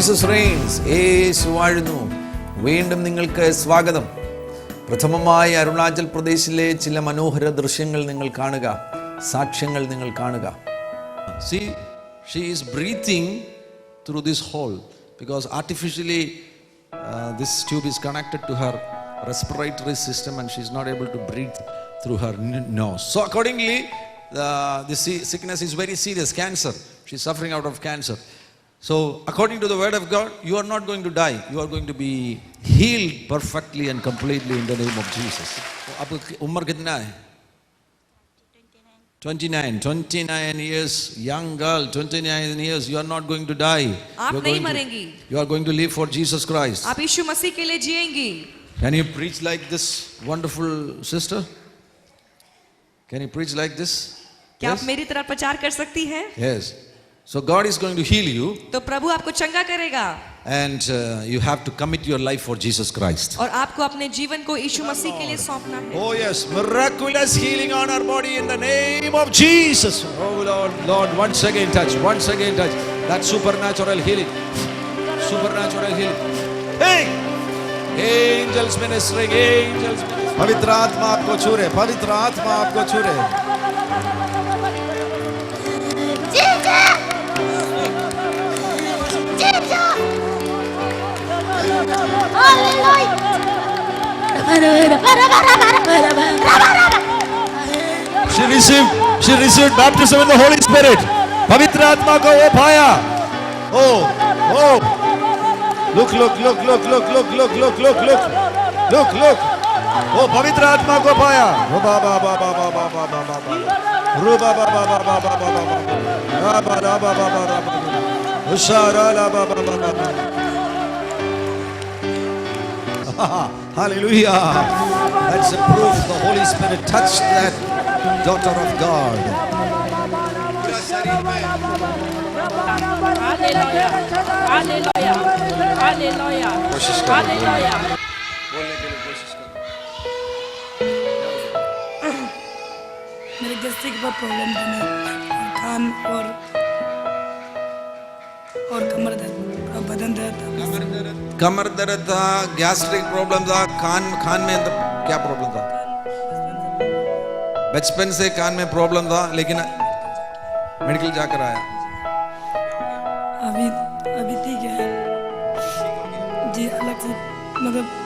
Jesus Reigns യേശു വാഴുന്നു വീണ്ടും നിങ്ങൾക്ക് സ്വാഗതം പ്രഥമമായി അരുണാചൽ പ്രദേശിലെ ചില മനോഹര ദൃശ്യങ്ങൾ നിങ്ങൾ കാണുക സാക്ഷ്യങ്ങൾ നിങ്ങൾ കാണുക See, she is breathing through this hole because artificially uh, this tube is connected to her respiratory system and she's not able to breathe through her n- nose. So, accordingly, the, the si- sickness is very serious cancer. She's suffering out of cancer. So, according to the word of God, you are not going to die. You are going to be healed perfectly and completely in the name of Jesus. So, आपको उम्र कितना है 29, 29 years, young girl, 29 years, you are not going to die. आप You are नहीं going to- मरेंगी। You are going to live for Jesus Christ. आप यीशु मसीह के लिए जिएंगी Can you preach like this wonderful sister? Can you preach like this? क्या आप Yes? मेरी तरह प्रचार कर सकती हैं Yes. So God is going to heal you तो प्रभु आपको चंगा करेगा and uh, you have to commit your life for Jesus Christ. और आपको अपने जीवन को यीशु मसीह के लिए सौंपना है Oh yes, miraculous healing on our body in the name of Jesus. Oh Lord, Lord, once again touch, once again touch that supernatural healing, supernatural healing. Hey, angels ministering, angels. Ministering. पवित्र आत्मा आपको छू रहे, पवित्र आत्मा आपको छू रहे. She received, she received baptism in the Holy Spirit. Pavitra Atma ko oh. Oh. Look, look, look, look, look, look, look, look, look, look, look, look. Oh, Pavitra Atma ko. Ruba ba ba ba ba ba ba ba ba ba. Ruba ba ba ba ba ba ba ba ba. Ba ba ba ba. Ba ba ba ba ba. Hallelujah. That's a proof the Holy Spirit touched that daughter of God. Hallelujah. Hallelujah. Hallelujah. कोशिश करो, Hallelujah. बोलने के लिए कोशिश करो. मेरे gastric का problem था मैं कान और और कमर दर्द पूरा बदन दर्द कमर दर्द था गैस्ट्रिक प्रॉब्लम था कान कान में तो क्या प्रॉब्लम था बचपन से कान में प्रॉब्लम था लेकिन मेडिकल जाकर आया अभी अभी ठीक है जी अलग से मतलब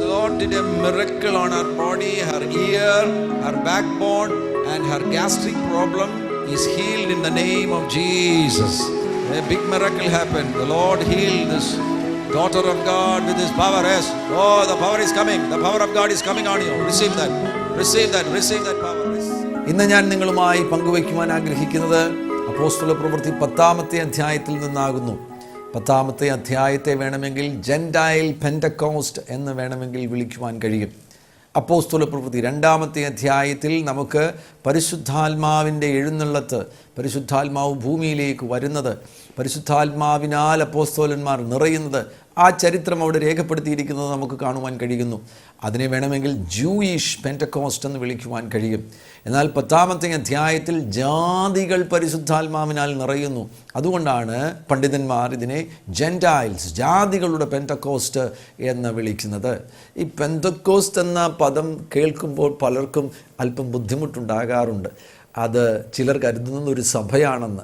The Lord did a miracle on her body, her ear, her backbone, and her gastric problem is healed in the name of Jesus. A big miracle happened. The Lord healed this daughter of God with His power. Yes. Oh, the power is coming. The power of God is coming on you. Receive that. Receive that. Receive that power. ഇന്ന് ഞാൻ നിങ്ങളുമായി പങ്കുവയ്ക്കുവാൻ ആഗ്രഹിക്കുന്നത് അപ്പോസ്തല പ്രവൃത്തി പത്താമത്തെ അധ്യായത്തിൽ നിന്നാകുന്നു പത്താമത്തെ അധ്യായത്തെ വേണമെങ്കിൽ ജെൻഡായിൽ പെന്റക്കോസ്റ്റ് എന്ന് വേണമെങ്കിൽ വിളിക്കുവാൻ കഴിയും അപ്പോസ്തല പ്രവൃത്തി രണ്ടാമത്തെ അധ്യായത്തിൽ നമുക്ക് പരിശുദ്ധാത്മാവിന്റെ എഴുന്നള്ളത്ത് പരിശുദ്ധാത്മാവ് ഭൂമിയിലേക്ക് വരുന്നത് പരിശുദ്ധാത്മാവിനാൽ അപ്പോസ്തോലന്മാർ നിറയുന്നത് ആ ചരിത്രം അവിടെ രേഖപ്പെടുത്തിയിരിക്കുന്നത് നമുക്ക് കാണുവാൻ കഴിയുന്നു. അതിനെ വേണമെങ്കിൽ ജൂയിഷ് പെന്റക്കോസ്റ്റ് എന്ന് വിളിക്കുവാൻ കഴിയും. എന്നാൽ പത്താമത്തെ അധ്യായത്തിൽ ജാതികൾ പരിശുദ്ധാത്മാവിനാൽ നിറയുന്നു. അതുകൊണ്ടാണ് പണ്ഡിതന്മാർ ഇതിനെ ജെന്റൈൽസ് ജാതികളുടെ പെന്റക്കോസ്റ്റ് എന്ന് വിളിക്കുന്നത്. ഈ പെന്തക്കോസ്റ്റ് എന്ന പദം കേൾക്കുമ്പോൾ പലർക്കും അല്പം ബുദ്ധിമുട്ടുണ്ടാകാറുണ്ട്. അത് ചിലർ കരുതുന്ന ഒരു സഭയാണെന്ന്.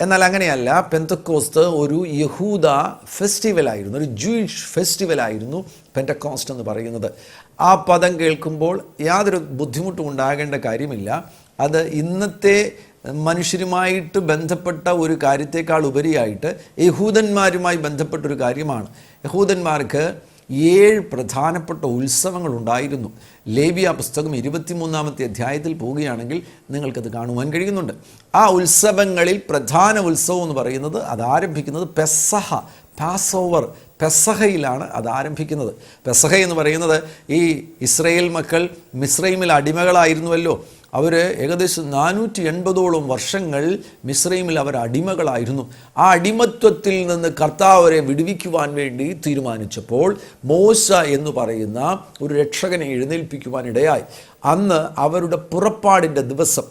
എന്നാൽ അങ്ങനെയല്ല പെന്തക്കോസ്ത് ഒരു യഹൂദ ഫെസ്റ്റിവലായിരുന്നു ഒരു ജൂയിഷ് ഫെസ്റ്റിവലായിരുന്നു പെന്റക്കോസ്റ്റ് എന്ന് പറയുന്നത്. ആ പദം കേൾക്കുമ്പോൾ യാതൊരു ബുദ്ധിമുട്ടും ഉണ്ടാകേണ്ട കാര്യമില്ല. അത് ഇന്നത്തെ മനുഷ്യരുമായിട്ട് ബന്ധപ്പെട്ട ഒരു കാര്യത്തേക്കാൾ ഉപരിയായിട്ട് യഹൂദന്മാരുമായി ബന്ധപ്പെട്ട ഒരു കാര്യമാണ്. യഹൂദന്മാർക്ക് ഏഴ് പ്രധാനപ്പെട്ട ഉത്സവങ്ങൾ ഉണ്ടായിരുന്നു ലേബിയ പുസ്തകം ഇരുപത്തിമൂന്നാമത്തെ അധ്യായത്തിൽ പോവുകയാണെങ്കിൽ നിങ്ങൾക്കത് കാണുവാൻ കഴിയുന്നുണ്ട്. ആ ഉത്സവങ്ങളിൽ പ്രധാന ഉത്സവം എന്ന് പറയുന്നത് അത് ആരംഭിക്കുന്നത് പെസഹ പാസ് ഓവർ പെസഹയിലാണ് അത് ആരംഭിക്കുന്നത്. പെസഹ എന്ന് പറയുന്നത് ഈ ഇസ്രയേൽ മക്കൾ മിസ്രൈമിൽ അടിമകളായിരുന്നുവല്ലോ. അവർ ഏകദേശം നാനൂറ്റി എൺപതോളം വർഷങ്ങൾ മിസ്രൈമിൽ അവർ അടിമകളായിരുന്നു. ആ അടിമത്വത്തിൽ നിന്ന് കർത്താവ് അവരെ വിടുവിക്കുവാൻ വേണ്ടി തീരുമാനിച്ചപ്പോൾ മോശ എന്ന് പറയുന്ന ഒരു രക്ഷകനെ എഴുന്നേൽപ്പിക്കുവാൻ ഇടയായി. അന്ന് അവരുടെ പുറപ്പാടിന്റെ ദിവസം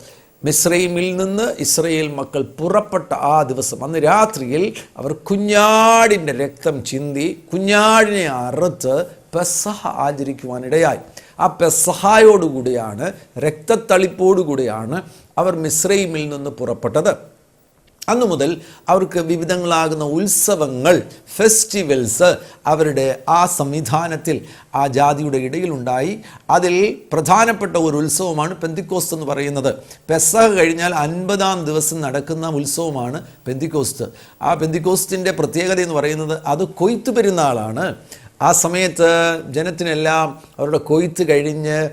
മിസ്രൈമിൽ നിന്ന് ഇസ്രയേൽ മക്കൾ പുറപ്പെട്ട ആ ദിവസം അന്ന് രാത്രിയിൽ അവർ കുഞ്ഞാടിന്റെ രക്തം ചിന്തി കുഞ്ഞാടിനെ അറുത്ത് പെസഹ ആചരിക്കുവാനിടയായി ആ പെസഹായോടുകൂടിയാണ് രക്തത്തളിപ്പോടുകൂടിയാണ് അവർ മിശ്രൈമിൽ നിന്ന് പുറപ്പെട്ടത്. അന്നു മുതൽ അവർക്ക് വിവിധങ്ങളാകുന്ന ഉത്സവങ്ങൾ ഫെസ്റ്റിവൽസ് അവരുടെ ആ സംവിധാനത്തിൽ ആ ജാതിയുടെ ഇടയിലുണ്ടായി. അതിൽ പ്രധാനപ്പെട്ട ഒരു ഉത്സവമാണ് പെന്തിക്കോസ്ത് എന്ന് പറയുന്നത്. പെസഹ കഴിഞ്ഞാൽ അൻപതാം ദിവസം നടക്കുന്ന ഉത്സവമാണ് പെന്തിക്കോസ്ത്. ആ പെന്തിക്കോസ്റ്റിന്റെ പ്രത്യേകത എന്ന് പറയുന്നത് അത് കൊയ്ത്തു പെരുന്നാളാണ്. ആ സമയത്ത് ജനത്തിനെല്ലാം അവരുടെ കൊയ്ത്ത് കഴിഞ്ഞ്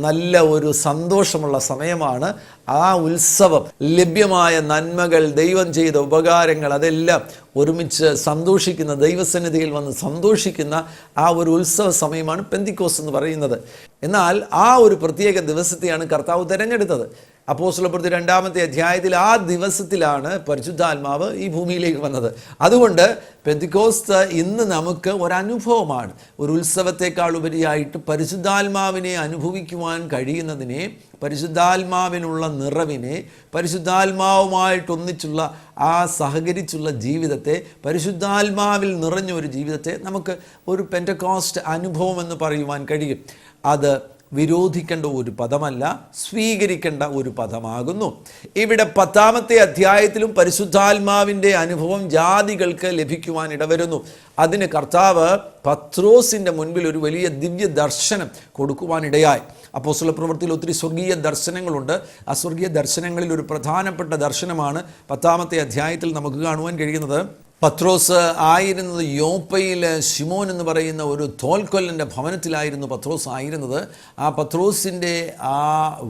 നല്ല ഒരു സന്തോഷമുള്ള സമയമാണ്. ആ ഉത്സവം ലഭ്യമായ നന്മകൾ ദൈവം ചെയ്ത ഉപകാരങ്ങൾ അതെല്ലാം ഒരുമിച്ച് സന്തോഷിക്കുന്ന ദൈവസന്നിധിയിൽ വന്ന് സന്തോഷിക്കുന്ന ആ ഒരു ഉത്സവ സമയമാണ് പെന്തിക്കോസ് എന്ന് പറയുന്നത്. എന്നാൽ ആ ഒരു പ്രത്യേക ദിവസത്തെയാണ് കർത്താവ് തിരഞ്ഞെടുത്തത്. അപ്പോസ്തലപ്രവൃത്തി രണ്ടാമത്തെ അധ്യായത്തിൽ ആ ദിവസത്തിലാണ് പരിശുദ്ധാത്മാവ് ഈ ഭൂമിയിലേക്ക് വന്നത്. അതുകൊണ്ട് പെന്തിക്കോസ്ത് ഇന്ന് നമുക്ക് ഒരനുഭവമാണ്. ഒരു ഉത്സവത്തെക്കാൾ ഉപരിയായിട്ട് പരിശുദ്ധാത്മാവിനെ അനുഭവിക്കുവാൻ കഴിയുന്നതിനെ പരിശുദ്ധാത്മാവിനുള്ള നിറവിനെ പരിശുദ്ധാത്മാവുമായിട്ടൊന്നിച്ചുള്ള ആ സഹകരിച്ചുള്ള ജീവിതത്തെ പരിശുദ്ധാത്മാവിൽ നിറഞ്ഞ ഒരു ജീവിതത്തെ നമുക്ക് ഒരു പെന്റക്കോസ്റ്റ് അനുഭവം എന്ന് പറയുവാൻ കഴിയും. അത് വിരോധിക്കേണ്ട ഒരു പദമല്ല സ്വീകരിക്കേണ്ട ഒരു പദമാകുന്നു. ഇവിടെ പത്താമത്തെ അധ്യായത്തിലും പരിശുദ്ധാത്മാവിന്റെ അനുഭവം ജാതികൾക്ക് ലഭിക്കുവാൻ ഇടവരുന്നു. അതിന് കർത്താവ് പത്രോസിന്റെ മുൻപിൽ ഒരു വലിയ ദിവ്യ ദർശനം കൊടുക്കുവാനിടയായി. അപ്പോസ്തല പ്രവൃത്തിയിൽ ഒത്തിരി സ്വർഗീയ ദർശനങ്ങളുണ്ട്. ആ സ്വർഗീയ ദർശനങ്ങളിൽ ഒരു പ്രധാനപ്പെട്ട ദർശനമാണ് പത്താമത്തെ അധ്യായത്തിൽ നമുക്ക് കാണുവാൻ കഴിയുന്നത്. പത്രോസ് ആയിരുന്നത് യോപ്പയിൽ ഷിമോൻ എന്ന് പറയുന്ന ഒരു തോൽക്കൊല്ലന്റെ ഭവനത്തിലായിരുന്നു പത്രോസ് ആയിരുന്നത്. ആ പത്രോസിന്റെ ആ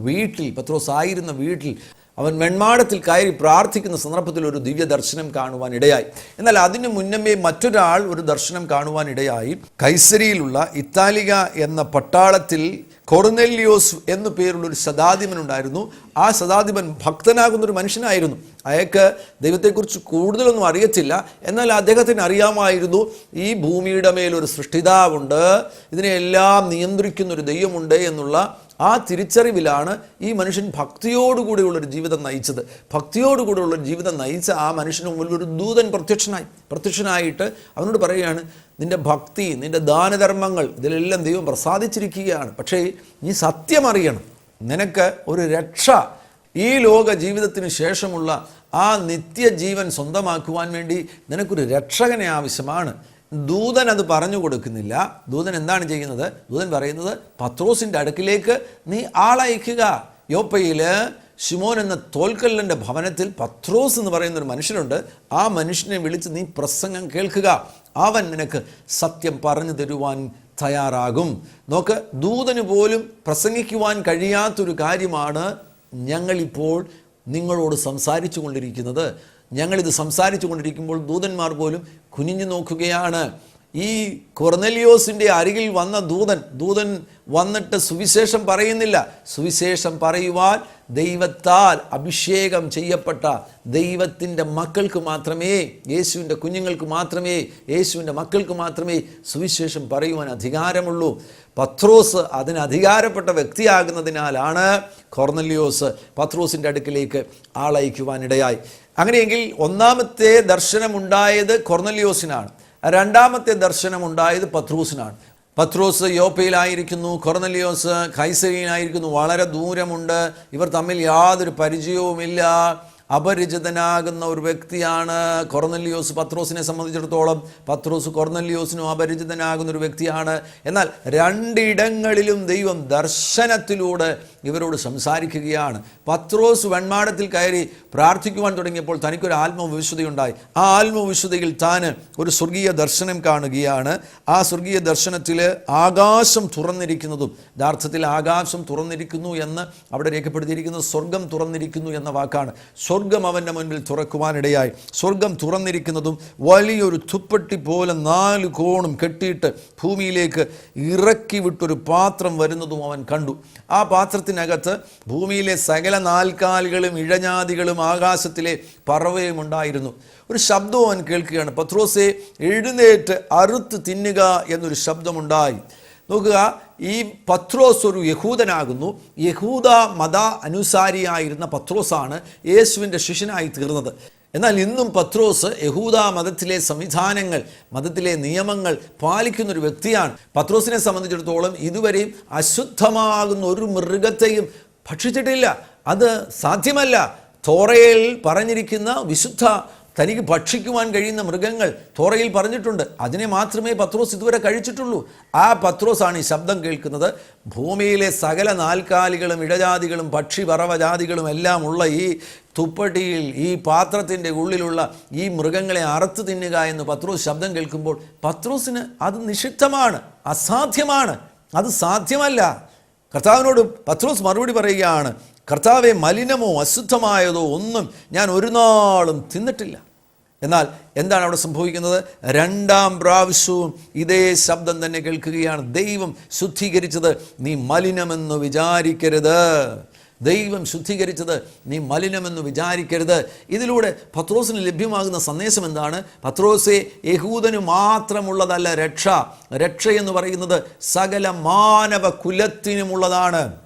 വീട്ടിൽ പത്രോസ് ആയിരുന്ന വീട്ടിൽ അവൻ മെൺമാടത്തിൽ കയറി പ്രാർത്ഥിക്കുന്ന സന്ദർഭത്തിൽ ഒരു ദിവ്യ ദർശനം കാണുവാൻ ഇടയായി. എന്നാൽ അതിനു മുന്നമേ മറ്റൊരാൾ ഒരു ദർശനം കാണുവാൻ ഇടയായി. കൈസരിയിലുള്ള ഇത്താലിക എന്ന പട്ടാളത്തിൽ കൊർനെല്ലിയോസ് എന്നു പേരുള്ള ഒരു ശതാധിപൻ ഉണ്ടായിരുന്നു. ആ ശതാധിപൻ ഭക്തനാകുന്ന ഒരു മനുഷ്യനായിരുന്നു. അയാൾക്ക് ദൈവത്തെക്കുറിച്ച് കൂടുതലൊന്നും അറിയത്തില്ല. എന്നാൽ അദ്ദേഹത്തിന് അറിയാമായിരുന്നു ഈ ഭൂമിയുടെ മേലൊരു സൃഷ്ടിതാവുണ്ട് ഇതിനെല്ലാം നിയന്ത്രിക്കുന്ന ഒരു ദൈവമുണ്ട് എന്നുള്ള ആ തിരിച്ചറിവിലാണ് ഈ മനുഷ്യൻ ഭക്തിയോടുകൂടിയുള്ളൊരു ജീവിതം നയിച്ചത്. ഭക്തിയോടുകൂടിയുള്ള ഒരു ജീവിതം നയിച്ച ആ മനുഷ്യന് മുമ്പിൽ ഒരു ദൂതൻ പ്രത്യക്ഷനായി പ്രത്യക്ഷനായിട്ട് അവനോട് പറയുകയാണ് നിന്റെ ഭക്തി നിന്റെ ദാനധർമ്മങ്ങൾ ഇതിലെല്ലാം ദൈവം പ്രസാദിച്ചിരിക്കുകയാണ്. പക്ഷേ നീ സത്യം അറിയണം. നിനക്ക് ഒരു രക്ഷ ഈ ലോക ജീവിതത്തിന് ശേഷമുള്ള ആ നിത്യജീവൻ സ്വന്തമാക്കുവാൻ വേണ്ടി നിനക്കൊരു രക്ഷകനെ ആവശ്യമാണ്. ദൂതൻ അത് പറഞ്ഞു കൊടുക്കുന്നില്ല. ദൂതൻ എന്താണ് ചെയ്യുന്നത്? ദൂതൻ പറയുന്നത് പത്രോസിന്റെ അടുക്കിലേക്ക് നീ ആളയക്കുക. യോപ്പയിൽ ഷിമോൻ എന്ന തോൽക്കല്ലന്റെ ഭവനത്തിൽ പത്രോസ് എന്ന് പറയുന്ന ഒരു മനുഷ്യനുണ്ട്. ആ മനുഷ്യനെ വിളിച്ച് നീ പ്രസംഗം കേൾക്കുക. അവൻ നിനക്ക് സത്യം പറഞ്ഞു തരുവാൻ തയ്യാറാകും. നോക്ക് ദൂതന് പോലും പ്രസംഗിക്കുവാൻ കഴിയാത്തൊരു കാര്യമാണ് ഞങ്ങളിപ്പോൾ നിങ്ങളോട് സംസാരിച്ചു കൊണ്ടിരിക്കുന്നത്. ഞങ്ങളിത് സംസാരിച്ചു കൊണ്ടിരിക്കുമ്പോൾ ദൂതന്മാർ പോലും കുനിഞ്ഞു നോക്കുകയാണ്. ഈ കൊർനെലിയോസിന്റെ അരികിൽ വന്ന ദൂതൻ ദൂതൻ വന്നിട്ട് സുവിശേഷം പറയുന്നില്ല. സുവിശേഷം പറയുവാൻ ദൈവത്താൽ അഭിഷേകം ചെയ്യപ്പെട്ട ദൈവത്തിന്റെ മക്കൾക്ക് മാത്രമേ യേശുവിന്റെ കുഞ്ഞുങ്ങൾക്ക് മാത്രമേ യേശുവിന്റെ മക്കൾക്ക് മാത്രമേ സുവിശേഷം പറയുവാൻ അധികാരമുള്ളൂ. പത്രോസ് അതിന് അധികാരപ്പെട്ട വ്യക്തിയാകുന്നതിനാലാണ് കൊർനെലിയോസ് പത്രോസിന്റെ അടുക്കിലേക്ക് ആളയക്കുവാനിടയായി അങ്ങനെയെങ്കിൽ ഒന്നാമത്തെ ദർശനമുണ്ടായത് കൊർന്നലിയോസിനാണ്. രണ്ടാമത്തെ ദർശനമുണ്ടായത് പത്രോസിനാണ്. പത്രോസ് യോപ്പയിലായിരിക്കുന്നു കൊർന്നലിയോസ് കൈസരിയിലായിരിക്കുന്നു വളരെ ദൂരമുണ്ട്. ഇവർ തമ്മിൽ യാതൊരു പരിചയവുമില്ല. അപരിചിതനാകുന്ന ഒരു വ്യക്തിയാണ് കൊർന്നലിയോസ് പത്രോസിനെ സംബന്ധിച്ചിടത്തോളം. പത്രോസ് കൊർന്നലിയോസിനും അപരിചിതനാകുന്ന ഒരു വ്യക്തിയാണ്. എന്നാൽ രണ്ടിടങ്ങളിലും ദൈവം ദർശനത്തിലൂടെ ഇവരോട് സംസാരിക്കുകയാണ്. പത്രോസ് വെൺമാടത്തിൽ കയറി പ്രാർത്ഥിക്കുവാൻ തുടങ്ങിയപ്പോൾ തനിക്കൊരു ആത്മവിശുദ്ധയുണ്ടായി ആ ആത്മവിശുദ്ധയിൽ താൻ ഒരു സ്വർഗീയ ദർശനം കാണുകയാണ്. ആ സ്വർഗീയ ദർശനത്തിൽ ആകാശം തുറന്നിരിക്കുന്നതും യഥാർത്ഥത്തിൽ ആകാശം തുറന്നിരിക്കുന്നു എന്ന് അവിടെ രേഖപ്പെടുത്തിയിരിക്കുന്നത് സ്വർഗം തുറന്നിരിക്കുന്നു എന്ന വാക്കാണ്. സ്വർഗം അവന്റെ മുൻപിൽ തുറക്കുവാനിടയായി. സ്വർഗം തുറന്നിരിക്കുന്നതും വലിയൊരു തുപ്പട്ടി പോലെ നാല് കോണും കെട്ടിയിട്ട് ഭൂമിയിലേക്ക് ഇറക്കി വിട്ടൊരു പാത്രം വരുന്നതും അവൻ കണ്ടു. ആ പാത്രത്തിനകത്ത് ഭൂമിയിലെ സകല നാൽക്കാലികളും ഇഴഞ്ഞാതികളും ആകാശത്തിലെ പറവയും ഉണ്ടായിരുന്നു. ഒരു ശബ്ദവും അവൻ കേൾക്കുകയാണ്. പത്രോസെ എഴുന്നേറ്റ് അറുത്ത് തിന്നുക എന്നൊരു ശബ്ദമുണ്ടായി. നോക്കുക ഈ പത്രോസ് ഒരു യഹൂദനാകുന്നു. യഹൂദ മത അനുസാരിയായിരുന്ന പത്രോസാണ് യേശുവിന്റെ ശിഷ്യനായി തീർന്നത്. എന്നാൽ ഇന്നും പത്രോസ് യഹൂദ മതത്തിലെ സംവിധാനങ്ങൾ മതത്തിലെ നിയമങ്ങൾ പാലിക്കുന്ന ഒരു വ്യക്തിയാണ്. പത്രോസിനെ സംബന്ധിച്ചിടത്തോളം ഇതുവരെയും അശുദ്ധമാകുന്ന ഒരു മൃഗത്തെയും ഭക്ഷിച്ചിട്ടില്ല. അത് സാധ്യമല്ല. തോറയിൽ പറഞ്ഞിരിക്കുന്ന വിശുദ്ധ തനിക്ക് ഭക്ഷിക്കുവാൻ കഴിയുന്ന മൃഗങ്ങൾ തോറയിൽ പറഞ്ഞിട്ടുണ്ട്. അതിനെ മാത്രമേ പത്രോസ് ഇതുവരെ കഴിച്ചിട്ടുള്ളൂ. ആ പത്രോസാണ് ഈ ശബ്ദം കേൾക്കുന്നത്. ഭൂമിയിലെ സകല നാൽക്കാലികളും ഇടജാതികളും പക്ഷി പറവജാതികളും എല്ലാം ഉള്ള ഈ തുപ്പട്ടിയിൽ ഈ പാത്രത്തിന്റെ ഉള്ളിലുള്ള ഈ മൃഗങ്ങളെ അറുത്ത് തിന്നുക എന്ന് പത്രോസ് ശബ്ദം കേൾക്കുമ്പോൾ പത്രോസിന് അത് നിഷിദ്ധമാണ് അസാധ്യമാണ്. അത് സാധ്യമല്ല. കർത്താവിനോട് പത്രോസ് മറുപടി പറയുകയാണ് കർത്താവെ മലിനമോ അശുദ്ധമായതോ ഒന്നും ഞാൻ ഒരു നാളും തിന്നിട്ടില്ല. എന്നാൽ എന്താണ് അവിടെ സംഭവിക്കുന്നത്? രണ്ടാം പ്രാവശ്യവും ഇതേ ശബ്ദം തന്നെ കേൾക്കുകയാണ്. ദൈവം ശുദ്ധീകരിച്ചത് നീ മലിനമെന്ന് വിചാരിക്കരുത്. ദൈവം ശുദ്ധീകരിച്ചത് നീ മലിനമെന്ന് വിചാരിക്കരുത്. ഇതിലൂടെ പത്രോസിന് ലഭ്യമാകുന്ന സന്ദേശം എന്താണ്? പത്രോസെ യഹൂദന് മാത്രമുള്ളതല്ല രക്ഷ. രക്ഷ എന്ന് പറയുന്നത് സകല മാനവ കുലത്തിനുമുള്ളതാണ്.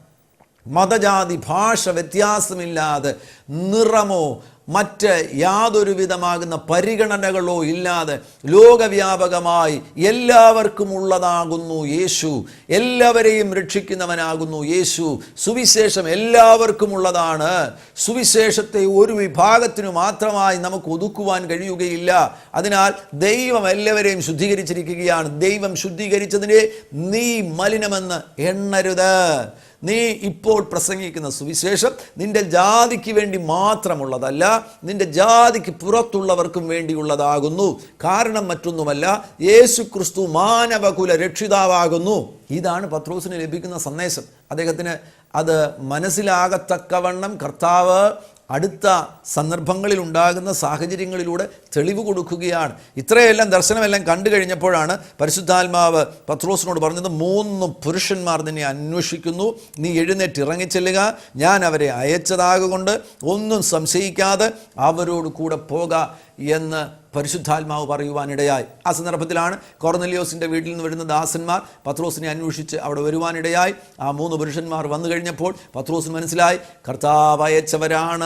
മതജാതി ഭാഷ വ്യത്യാസമില്ലാതെ നിറമോ മറ്റ് യാതൊരുവിധമാകുന്ന പരിഗണനകളോ ഇല്ലാതെ ലോകവ്യാപകമായി എല്ലാവർക്കും ഉള്ളതാകുന്നു യേശു. എല്ലാവരെയും രക്ഷിക്കുന്നവനാകുന്നു യേശു. സുവിശേഷം എല്ലാവർക്കും ഉള്ളതാണ്. സുവിശേഷത്തെ ഒരു വിഭാഗത്തിനു മാത്രമായി നമുക്ക് ഒതുക്കുവാൻ കഴിയുകയില്ല. അതിനാൽ ദൈവം എല്ലാവരെയും ശുദ്ധീകരിച്ചിരിക്കുകയാണ്. ദൈവം ശുദ്ധീകരിച്ചതിനെ നീ മലിനമെന്ന് എണ്ണരുത്. നീ ഇപ്പോൾ പ്രസംഗിക്കുന്ന സുവിശേഷം നിന്റെ ജാതിക്ക് വേണ്ടി മാത്രമുള്ളതല്ല നിന്റെ ജാതിക്ക് പുറത്തുള്ളവർക്കും വേണ്ടിയുള്ളതാകുന്നു. കാരണം മറ്റൊന്നുമല്ല യേശു ക്രിസ്തു മാനവകുല രക്ഷിതാവാകുന്നു. ഇതാണ് പത്രോസിന് ലഭിക്കുന്ന സന്ദേശം. അദ്ദേഹത്തിന് അത് മനസ്സിലാകത്തക്കവണ്ണം കർത്താവ് അടുത്ത സന്ദർഭങ്ങളിൽ ഉണ്ടാകുന്ന സാഹചര്യങ്ങളിലൂടെ തെളിവ് കൊടുക്കുകയാണ്. ഇത്രയെല്ലാം ദർശനമെല്ലാം കണ്ടു കഴിഞ്ഞപ്പോഴാണ് പരിശുദ്ധാത്മാവ് പത്രോസിനോട് പറഞ്ഞത് മൂന്ന് പുരുഷന്മാർ നിന്നെ അന്വേഷിക്കുന്നു. നീ എഴുന്നേറ്റ് ഇറങ്ങിച്ചെല്ലുക. ഞാൻ അവരെ അയച്ചതാകൊണ്ട് ഒന്നും സംശയിക്കാതെ അവരോട് കൂടെ പോക എന്ന് പരിശുദ്ധാത്മാവ് പറയുവാനിടയായി. ആ സന്ദർഭത്തിലാണ് കോർന്നലിയോസിന്റെ വീട്ടിൽ നിന്ന് വരുന്ന ദാസന്മാർ പത്രോസിനെ അന്വേഷിച്ച് അവിടെ വരുവാനിടയായി. ആ മൂന്ന് പുരുഷന്മാർ വന്നു കഴിഞ്ഞപ്പോൾ പത്രോസ് മനസ്സിലായി കർത്താവ് അയച്ചവരാണ്.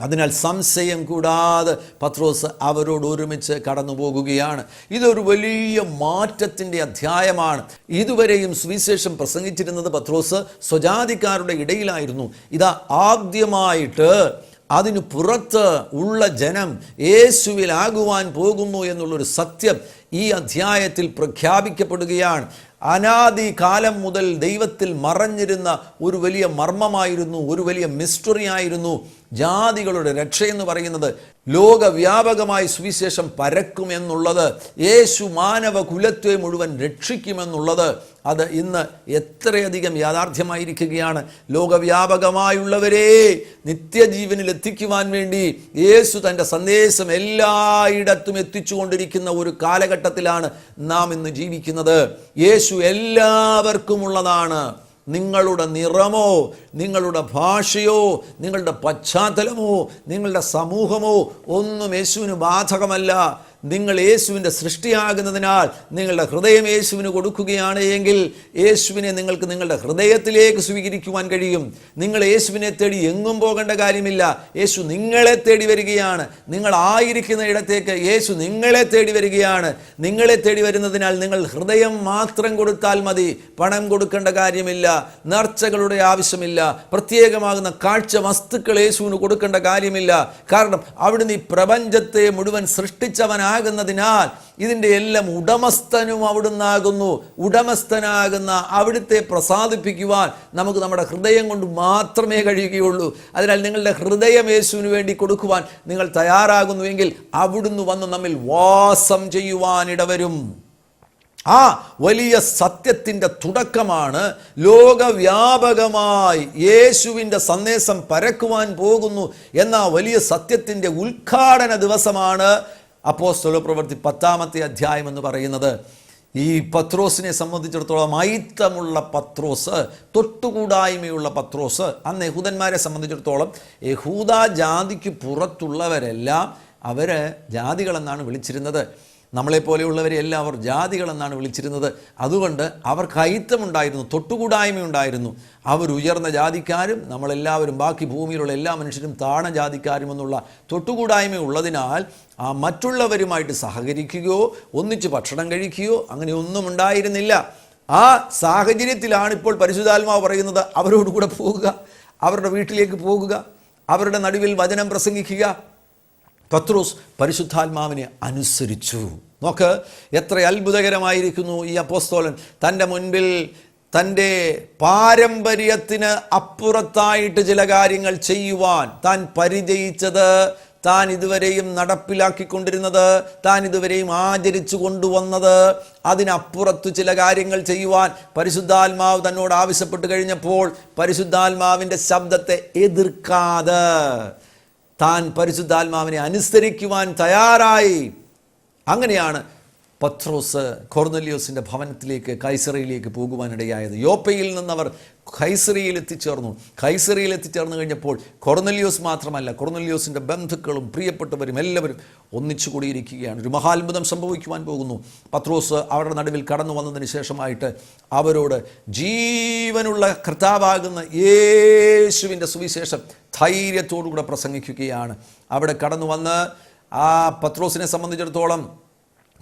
അതിനാൽ സംശയം കൂടാതെ പത്രോസ് അവരോട് ഒരുമിച്ച് കടന്നു പോകുകയാണ് ഇതൊരു വലിയ മാറ്റത്തിന്റെ അധ്യായമാണ്. ഇതുവരെയും സുവിശേഷം പ്രസംഗിച്ചിരുന്നത് പത്രോസ് സ്വജാതിക്കാരുടെ ഇടയിലായിരുന്നു. ഇതാ ആദ്യമായിട്ട് അതിന് പുറത്ത് ഉള്ള ജനം യേശുവിലാകുവാൻ പോകുന്നു എന്നുള്ളൊരു സത്യം ഈ അധ്യായത്തിൽ പ്രഖ്യാപിക്കപ്പെടുകയാണ്. അനാദി കാലം മുതൽ ദൈവത്തിൽ മറഞ്ഞിരുന്ന ഒരു വലിയ മർമ്മമായിരുന്നു ഒരു വലിയ മിസ്റ്ററി ആയിരുന്നു ജാതികളുടെ രക്ഷ എന്ന് പറയുന്നത് ലോകവ്യാപകമായി സുവിശേഷം പരക്കുമെന്നുള്ളത് യേശു മാനവ കുലത്തെ മുഴുവൻ രക്ഷിക്കുമെന്നുള്ളത് അത് ഇന്ന് എത്രയധികം യാഥാർത്ഥ്യമായിരിക്കുകയാണ്. ലോകവ്യാപകമായുള്ളവരെ നിത്യജീവനിൽ എത്തിക്കുവാൻ വേണ്ടി യേശു തന്റെ സന്ദേശം എല്ലായിടത്തും എത്തിച്ചുകൊണ്ടിരിക്കുന്ന ഒരു കാലഘട്ടത്തിലാണ് നാം ഇന്ന് ജീവിക്കുന്നത്. യേശു എല്ലാവർക്കുമുള്ളതാണ്. നിങ്ങളുടെ നിറമോ നിങ്ങളുടെ ഭാഷയോ നിങ്ങളുടെ പശ്ചാത്തലമോ നിങ്ങളുടെ സമൂഹമോ ഒന്നും യേശുവിന് ബാധകമല്ല. നിങ്ങൾ യേശുവിന്റെ സൃഷ്ടിയാകുന്നതിനാൽ നിങ്ങളുടെ ഹൃദയം യേശുവിന് കൊടുക്കുകയാണ് എങ്കിൽ യേശുവിനെ നിങ്ങൾക്ക് നിങ്ങളുടെ ഹൃദയത്തിലേക്ക് സ്വീകരിക്കുവാൻ കഴിയും. നിങ്ങൾ യേശുവിനെ തേടി എങ്ങും പോകേണ്ട കാര്യമില്ല. യേശു നിങ്ങളെ തേടി വരികയാണ്. നിങ്ങൾ ആയിരിക്കുന്ന ഇടത്തേക്ക് യേശു നിങ്ങളെ തേടി വരികയാണ്. നിങ്ങളെ തേടി വരുന്നതിനാൽ നിങ്ങൾ ഹൃദയം മാത്രം കൊടുത്താൽ മതി. പണം കൊടുക്കേണ്ട കാര്യമില്ല. നേർച്ചകളുടെ ആവശ്യമില്ല. പ്രത്യേകമാകുന്ന കാഴ്ച വസ്തുക്കൾ യേശുവിന് കൊടുക്കേണ്ട കാര്യമില്ല. കാരണം അവിടുന്ന് ഈ പ്രപഞ്ചത്തെ മുഴുവൻ സൃഷ്ടിച്ചവനാകുന്നതിനാൽ ഇതിന്റെ എല്ലാം ഉടമസ്ഥനും അവിടുന്നാകുന്നു. ഉടമസ്ഥനാകുന്ന അവിടുത്തെ പ്രസാദിപ്പിക്കുവാൻ നമുക്ക് നമ്മുടെ ഹൃദയം കൊണ്ട് മാത്രമേ കഴിയുകയുള്ളൂ. അതിനാൽ നിങ്ങളുടെ ഹൃദയം യേശുവിന് വേണ്ടി കൊടുക്കുവാൻ നിങ്ങൾ തയ്യാറാകുന്നുവെങ്കിൽ അവിടുന്ന് വന്ന് നമ്മിൽ വാസം ചെയ്യുവാനിടവരും ആ വലിയ സത്യത്തിന്റെ തുടക്കമാണ് ലോകവ്യാപകമായി യേശുവിന്റെ സന്ദേശം പരക്കുവാൻ പോകുന്നു എന്ന വലിയ സത്യത്തിന്റെ ഉദ്ഘാടന ദിവസമാണ് അപ്പോസ്തല പ്രവൃത്തി പത്താമത്തെ അധ്യായം എന്ന് പറയുന്നത് ഈ പത്രോസിനെ സംബന്ധിച്ചിടത്തോളം ആയിത്തമുള്ള പത്രോസ് തൊട്ടുകൂടായ്മയുള്ള പത്രോസ്. അന്ന് യഹൂദന്മാരെ സംബന്ധിച്ചിടത്തോളം യഹൂദ ജാതിക്ക് പുറത്തുള്ളവരെല്ലാം അവർ ജാതികളെന്നാണ് വിളിച്ചിരുന്നത്. നമ്മളെപ്പോലെയുള്ളവരെ എല്ലാം അവർ ജാതികളെന്നാണ് വിളിച്ചിരുന്നത്. അതുകൊണ്ട് അവർക്ക് അയിത്തമുണ്ടായിരുന്നു തൊട്ടുകൂടായ്മയുണ്ടായിരുന്നു. അവർ ഉയർന്ന ജാതിക്കാരും നമ്മളെല്ലാവരും ബാക്കി ഭൂമിയിലുള്ള എല്ലാ മനുഷ്യരും താണ ജാതിക്കാരും എന്നുള്ള തൊട്ടുകൂടായ്മ ഉള്ളതിനാൽ ആ മറ്റുള്ളവരുമായിട്ട് സഹകരിക്കുകയോ ഒന്നിച്ച് ഭക്ഷണം കഴിക്കുകയോ അങ്ങനെ ഒന്നും ഉണ്ടായിരുന്നില്ല. ആ സാഹചര്യത്തിലാണ് ഇപ്പോൾ പരിശുദ്ധാത്മാവ് പറയുന്നത് അവരോടുകൂടെ പോകുക അവരുടെ വീട്ടിലേക്ക് പോകുക അവരുടെ നടുവിൽ വചനം പ്രസംഗിക്കുക. പത്രോസ് പരിശുദ്ധാത്മാവിനെ അനുസരിച്ചു. നോക്ക് എത്ര അത്ഭുതകരമായിരിക്കുന്നു ഈ അപ്പോസ്തോലൻ. തന്റെ മുൻപിൽ തന്റെ പാരമ്പര്യത്തിന് അപ്പുറത്തായിട്ട് ചില കാര്യങ്ങൾ ചെയ്യുവാൻ താൻ പരിചയിച്ചത് താൻ ഇതുവരെയും നടപ്പിലാക്കിക്കൊണ്ടിരുന്നത് താൻ ഇതുവരെയും ആചരിച്ചു കൊണ്ടുവന്നത് അതിനപ്പുറത്ത് ചില കാര്യങ്ങൾ ചെയ്യുവാൻ പരിശുദ്ധാത്മാവ് തന്നോട് ആവശ്യപ്പെട്ട് കഴിഞ്ഞപ്പോൾ പരിശുദ്ധാത്മാവിന്റെ ശബ്ദത്തെ എതിർക്കാതെ താൻ പരിശുദ്ധാത്മാവിനെ അനുസരിക്കുവാൻ തയ്യാറായി. അങ്ങനെയാണ് പത്രോസ് കോർന്നലിയോസിന്റെ ഭവനത്തിലേക്ക് കൈസറയിലേക്ക് പോകുവാനിടയായത്. യോപ്പയിൽ നിന്നവർ കൈസറിയിൽ എത്തിച്ചേർന്നു ഖൈസറിയിൽ എത്തിച്ചേർന്നു കഴിഞ്ഞപ്പോൾ കൊർന്നലിയോസ് മാത്രമല്ല കൊർന്നലിയോസിന്റെ ബന്ധുക്കളും പ്രിയപ്പെട്ടവരും എല്ലാവരും ഒന്നിച്ചു കൂടിയിരിക്കുകയാണ് ഒരു മഹാത്ഭുതം സംഭവിക്കുവാൻ പോകുന്നു. പത്രോസ് അവരുടെ നടുവിൽ കടന്നു വന്നതിന് ശേഷമായിട്ട് അവരോട് ജീവനുള്ള കർത്താവാകുന്ന യേശുവിന്റെ സുവിശേഷം ധൈര്യത്തോടുകൂടെ പ്രസംഗിക്കുകയാണ്. അവിടെ കടന്നു വന്ന് ആ പത്രോസിനെ സംബന്ധിച്ചിടത്തോളം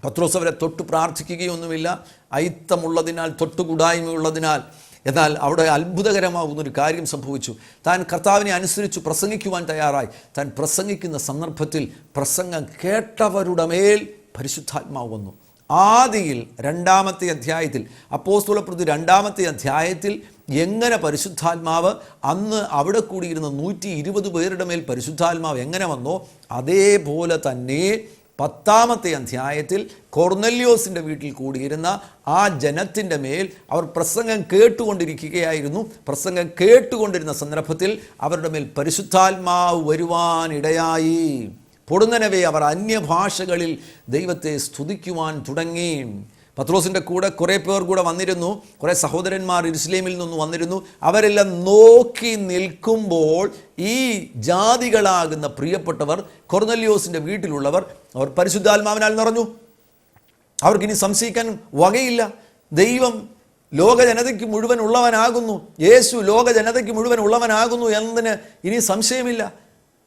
പത്രോസ് അവരെ തൊട്ട് പ്രാർത്ഥിക്കുകയൊന്നുമില്ല. അയിത്തമുള്ളതിനാൽ തൊട്ടുകൂടായ്മയുള്ളതിനാൽ എന്നാൽ അവിടെ അത്ഭുതകരമാകുന്ന ഒരു കാര്യം സംഭവിച്ചു. താൻ കർത്താവിനെ അനുസരിച്ച് പ്രസംഗിക്കുവാൻ തയ്യാറായി. താൻ പ്രസംഗിക്കുന്ന സന്ദർഭത്തിൽ പ്രസംഗം കേട്ടവരുടെ മേൽ പരിശുദ്ധാത്മാവ് വന്നു ആദിയിൽ രണ്ടാമത്തെ അധ്യായത്തിൽ അപ്പോസ്തുലപ്രതി രണ്ടാമത്തെ അധ്യായത്തിൽ എങ്ങനെ പരിശുദ്ധാത്മാവ് അന്ന് അവിടെ കൂടിയിരുന്ന നൂറ്റി ഇരുപത് പേരുടെ മേൽ പരിശുദ്ധാത്മാവ് എങ്ങനെ വന്നോ അതേപോലെ തന്നെ പത്താമത്തെ അധ്യായത്തിൽ കൊർന്നല്യോസിന്റെ വീട്ടിൽ കൂടിയിരുന്ന ആ ജനത്തിന്റെ മേൽ അവർ പ്രസംഗം കേട്ടുകൊണ്ടിരിക്കുകയായിരുന്നു. പ്രസംഗം കേട്ടുകൊണ്ടിരുന്ന സന്ദർഭത്തിൽ അവരുടെ മേൽ പരിശുദ്ധാത്മാവ് വരുവാനിടയായി പൊടുന്നനവേ അവർ അന്യഭാഷകളിൽ ദൈവത്തെ സ്തുതിക്കുവാൻ തുടങ്ങി. പത്രോസിന്റെ കൂടെ കുറേ പേർ കൂടെ വന്നിരുന്നു. കുറേ സഹോദരന്മാർ ഇസ്ലേമിൽ നിന്ന് വന്നിരുന്നു. അവരെല്ലാം നോക്കി നിൽക്കുമ്പോൾ ഈ ജാതികളാകുന്ന പ്രിയപ്പെട്ടവർ കൊർനലിയോസിന്റെ വീട്ടിലുള്ളവർ അവർ പരിശുദ്ധാത്മാവിനാൽ നിറഞ്ഞു. അവർക്കിനി സംശയിക്കാൻ വകയില്ല. ദൈവം ലോക ജനതയ്ക്ക് മുഴുവൻ ഉള്ളവനാകുന്നു. യേശു ലോക ജനതയ്ക്ക് മുഴുവൻ ഉള്ളവനാകുന്നു എന്നതിന് ഇനി സംശയമില്ല.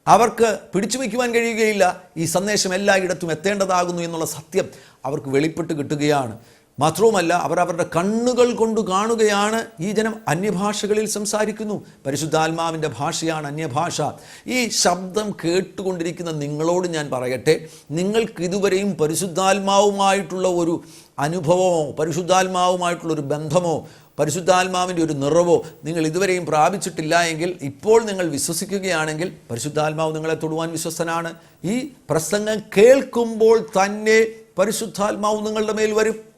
അവർക്ക് പിടിച്ചു വയ്ക്കുവാൻ കഴിയുകയില്ല. ഈ സന്ദേശം എല്ലായിടത്തും എത്തേണ്ടതാകുന്നു എന്നുള്ള സത്യം അവർക്ക് വെളിപ്പെട്ട് കിട്ടുകയാണ്. മാത്രവുമല്ല അവർ അവരുടെ കണ്ണുകൾ കൊണ്ട് കാണുകയാണ്. ഈ ജനം അന്യഭാഷകളിൽ സംസാരിക്കുന്നു. പരിശുദ്ധാത്മാവിന്റെ ഭാഷയാണ് അന്യഭാഷ. ഈ ശബ്ദം കേട്ടുകൊണ്ടിരിക്കുന്ന നിങ്ങളോട് ഞാൻ പറയട്ടെ. നിങ്ങൾക്ക് ഇതുവരെയും പരിശുദ്ധാത്മാവുമായിട്ടുള്ള ഒരു അനുഭവമോ പരിശുദ്ധാത്മാവുമായിട്ടുള്ള ഒരു ബന്ധമോ പരിശുദ്ധാത്മാവിന്റെ ഒരു നിറവോ നിങ്ങൾ ഇതുവരെയും പ്രാപിച്ചിട്ടില്ല എങ്കിൽ ഇപ്പോൾ നിങ്ങൾ വിശ്വസിക്കുകയാണെങ്കിൽ പരിശുദ്ധാത്മാവ് നിങ്ങളെ തൊടുവാൻ വിശ്വസ്തനാണ്. ഈ പ്രസംഗം കേൾക്കുമ്പോൾ തന്നെ പരിശുദ്ധാത്മാവ് നിങ്ങളുടെ മേൽ വരും.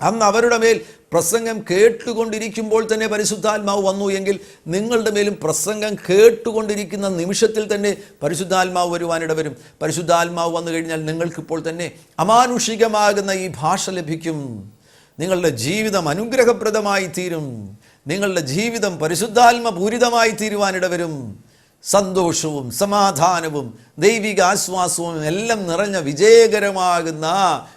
അന്ന് അവരുടെ മേൽ പ്രസംഗം കേട്ടുകൊണ്ടിരിക്കുമ്പോൾ തന്നെ പരിശുദ്ധാത്മാവ് വന്നു എങ്കിൽ നിങ്ങളുടെ മേലും പ്രസംഗം കേട്ടുകൊണ്ടിരിക്കുന്ന നിമിഷത്തിൽ തന്നെ പരിശുദ്ധാത്മാവ് വരുവാനിട വരും പരിശുദ്ധാത്മാവ് വന്നു കഴിഞ്ഞാൽ നിങ്ങൾക്കിപ്പോൾ തന്നെ അമാനുഷികമാകുന്ന ഈ ഭാഷ ലഭിക്കും. നിങ്ങളുടെ ജീവിതം അനുഗ്രഹപ്രദമായി തീരും. നിങ്ങളുടെ ജീവിതം പരിശുദ്ധാത്മപൂരിതമായി തീരുവാനിട വരും സന്തോഷവും സമാധാനവും ദൈവിക ആശ്വാസവും എല്ലാം നിറഞ്ഞ വിജയകരമാകുന്ന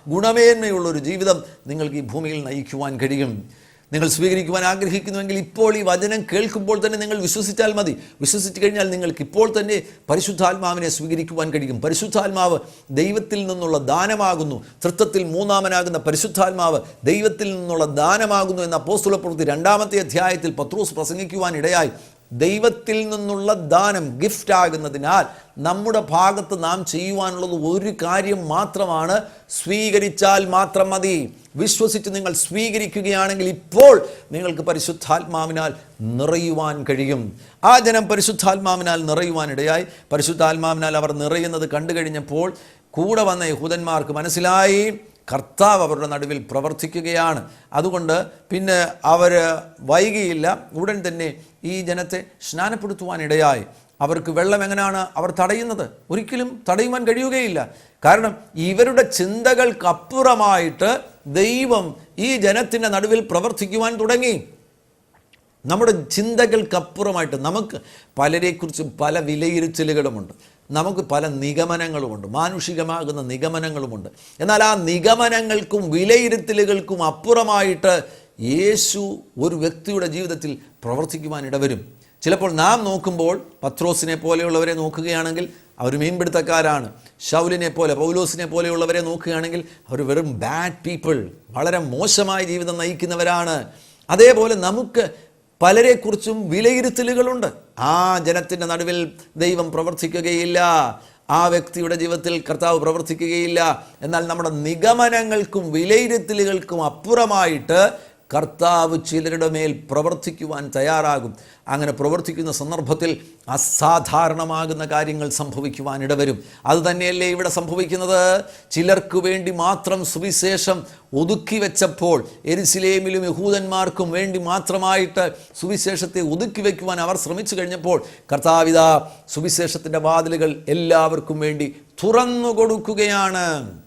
ഗുണമേന്മയുള്ളൊരു ജീവിതം നിങ്ങൾക്ക് ഈ ഭൂമിയിൽ നയിക്കുവാൻ കഴിയും. നിങ്ങൾ സ്വീകരിക്കുവാൻ ആഗ്രഹിക്കുന്നുവെങ്കിൽ ഇപ്പോൾ ഈ വചനം കേൾക്കുമ്പോൾ തന്നെ നിങ്ങൾ വിശ്വസിച്ചാൽ മതി. വിശ്വസിച്ച് കഴിഞ്ഞാൽ നിങ്ങൾക്ക് ഇപ്പോൾ തന്നെ പരിശുദ്ധാത്മാവിനെ സ്വീകരിക്കുവാൻ കഴിയും. പരിശുദ്ധാത്മാവ് ദൈവത്തിൽ നിന്നുള്ള ദാനമാകുന്നു. തൃത്വത്തിൽ മൂന്നാമനാകുന്ന പരിശുദ്ധാത്മാവ് ദൈവത്തിൽ നിന്നുള്ള ദാനമാകുന്നു എന്ന അപ്പോസ്തുലപ്രവൃത്തി രണ്ടാമത്തെ അധ്യായത്തിൽ പത്രോസ് പ്രസംഗിക്കുവാൻ ഇടയായി. ദൈവത്തിൽ നിന്നുള്ള ദാനം ഗിഫ്റ്റ് ആകുന്നതിനാൽ നമ്മുടെ ഭാഗത്ത് നാം ചെയ്യുവാനുള്ളത് ഒരു കാര്യം മാത്രമാണ്. സ്വീകരിച്ചാൽ മാത്രം മതി. വിശ്വസിച്ച് നിങ്ങൾ സ്വീകരിക്കുകയാണെങ്കിൽ ഇപ്പോൾ നിങ്ങൾക്ക് പരിശുദ്ധാത്മാവിനാൽ നിറയുവാൻ കഴിയും. ആ ജനം പരിശുദ്ധാത്മാവിനാൽ നിറയുവാനിടയായി. പരിശുദ്ധാത്മാവിനാൽ അവർ നിറയുന്നത് കണ്ടു കഴിഞ്ഞപ്പോൾ കൂടെ വന്ന യഹൂദന്മാർക്ക് മനസ്സിലായി. കർത്താവ് അവരുടെ നടുവിൽ പ്രവർത്തിക്കുകയാണ്. അതുകൊണ്ട് പിന്നെ അവർ വൈകിയില്ല. ഉടൻ തന്നെ ഈ ജനത്തെ സ്നാനപ്പെടുത്തുവാനിടയായി. അവർക്ക് വെള്ളം എങ്ങനെയാണ് അവർ തടയുന്നത്? ഒരിക്കലും തടയുവാൻ കഴിയുകയില്ല. കാരണം ഇവരുടെ ചിന്തകൾക്കപ്പുറമായിട്ട് ദൈവം ഈ ജനത്തിന്റെ നടുവിൽ പ്രവർത്തിക്കുവാൻ തുടങ്ങി. നമ്മുടെ ചിന്തകൾക്കപ്പുറമായിട്ട് നമുക്ക് പലരെക്കുറിച്ച് പല വിലയിരുത്തലുകളുമുണ്ട്. നമുക്ക് പല നിഗമനങ്ങളുമുണ്ട്. മാനുഷികമാകുന്ന നിഗമനങ്ങളുമുണ്ട്. എന്നാൽ ആ നിഗമനങ്ങൾക്കും വിലയിരുത്തലുകൾക്കും അപ്പുറമായിട്ട് യേശു ഒരു വ്യക്തിയുടെ ജീവിതത്തിൽ പ്രവർത്തിക്കുവാൻ ഇടവരും. ചിലപ്പോൾ നാം നോക്കുമ്പോൾ പത്രോസിനെ പോലെയുള്ളവരെ നോക്കുകയാണെങ്കിൽ അവർ മീൻപിടുത്തക്കാരാണ്. ഷൗലിനെ പോലെ പൗലോസിനെ പോലെയുള്ളവരെ നോക്കുകയാണെങ്കിൽ അവർ വെറും ബാഡ് പീപ്പിൾ വളരെ മോശമായ ജീവിതം നയിക്കുന്നവരാണ്. അതേപോലെ നമുക്ക് പലരെക്കുറിച്ചും വിലയിരുത്തലുകളുണ്ട്. ആ ജനത്തിന്റെ നടുവിൽ ദൈവം പ്രവർത്തിക്കുകയില്ല. ആ വ്യക്തിയുടെ ജീവിതത്തിൽ കർത്താവ് പ്രവർത്തിക്കുകയില്ല. എന്നാൽ നമ്മുടെ നിഗമനങ്ങൾക്കും വിലയിരുത്തലുകൾക്കും അപ്പുറമായിട്ട് കർത്താവ് ചിലരുടെ മേൽ പ്രവർത്തിക്കുവാൻ തയ്യാറാകും. അങ്ങനെ പ്രവർത്തിക്കുന്ന സന്ദർഭത്തിൽ അസാധാരണമാകുന്ന കാര്യങ്ങൾ സംഭവിക്കുവാൻ ഇടവരും. അതുതന്നെയല്ലേ ഇവിടെ സംഭവിക്കുന്നത്? ചിലർക്ക് വേണ്ടി മാത്രം സുവിശേഷം ഒതുക്കി വെച്ചപ്പോൾ എരിശിലേമിലും യഹൂദന്മാർക്കും വേണ്ടി മാത്രമായിട്ട് സുവിശേഷത്തെ ഒതുക്കി വയ്ക്കുവാൻ അവർ ശ്രമിച്ചു കഴിഞ്ഞപ്പോൾ കർത്താവിത സുവിശേഷത്തിന്റെ വാതിലുകൾ എല്ലാവർക്കും വേണ്ടി തുറന്നു കൊടുക്കുകയാണ്.